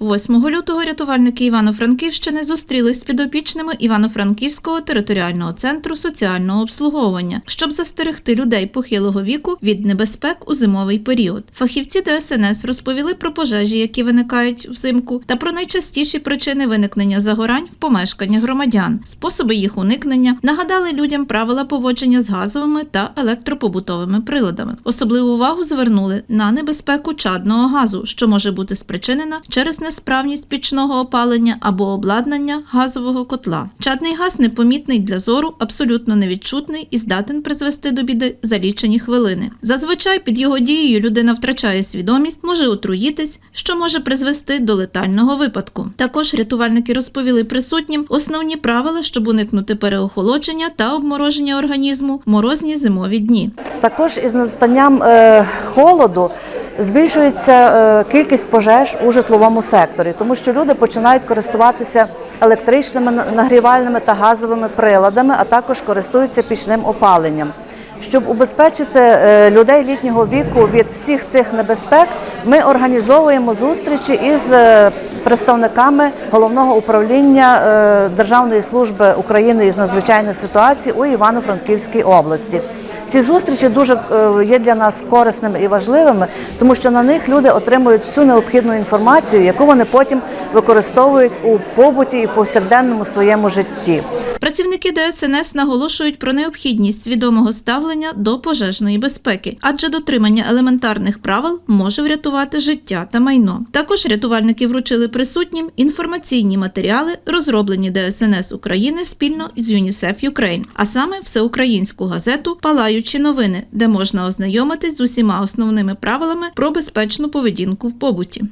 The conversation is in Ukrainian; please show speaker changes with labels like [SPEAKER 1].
[SPEAKER 1] 8 лютого рятувальники Івано-Франківщини зустрілись з підопічними Івано-Франківського територіального центру соціального обслуговування, щоб застерегти людей похилого віку від небезпек у зимовий період. Фахівці ДСНС розповіли про пожежі, які виникають взимку, та про найчастіші причини виникнення загорань в помешканнях громадян, способи їх уникнення, нагадали людям правила поводження з газовими та електропобутовими приладами. Особливу увагу звернули на небезпеку чадного газу, що може бути спричинена через несправність пічного опалення або обладнання газового котла. Чадний газ непомітний для зору, абсолютно невідчутний і здатен призвести до біди за лічені хвилини. Зазвичай під його дією людина втрачає свідомість, може отруїтись, що може призвести до летального випадку. Також рятувальники розповіли присутнім основні правила, щоб уникнути переохолодження та обмороження організму в морозні зимові дні.
[SPEAKER 2] Також із настанням е, холоду збільшується е, кількість пожеж у житловому секторі, тому що люди починають користуватися електричними нагрівальними та газовими приладами, а також користуються пічним опаленням. Щоб убезпечити е, людей літнього віку від всіх цих небезпек, ми організовуємо зустрічі із е, представниками головного управління Державної служби України із надзвичайних ситуацій у Івано-Франківській області. Ці зустрічі дуже е, є для нас корисними і важливими, тому що на них люди отримують всю необхідну інформацію, яку вони потім використовують у побуті і повсякденному своєму житті.
[SPEAKER 1] Працівники ДСНС наголошують про необхідність свідомого ставлення до пожежної безпеки, адже дотримання елементарних правил може врятувати життя та майно. Також рятувальники вручили присутнім інформаційні матеріали, розроблені ДСНС України спільно з ЮНІСЕФ Юкрейн, а саме всеукраїнську газету Палаючі новини, де можна ознайомитись з усіма основними правилами про безпечну поведінку в побуті.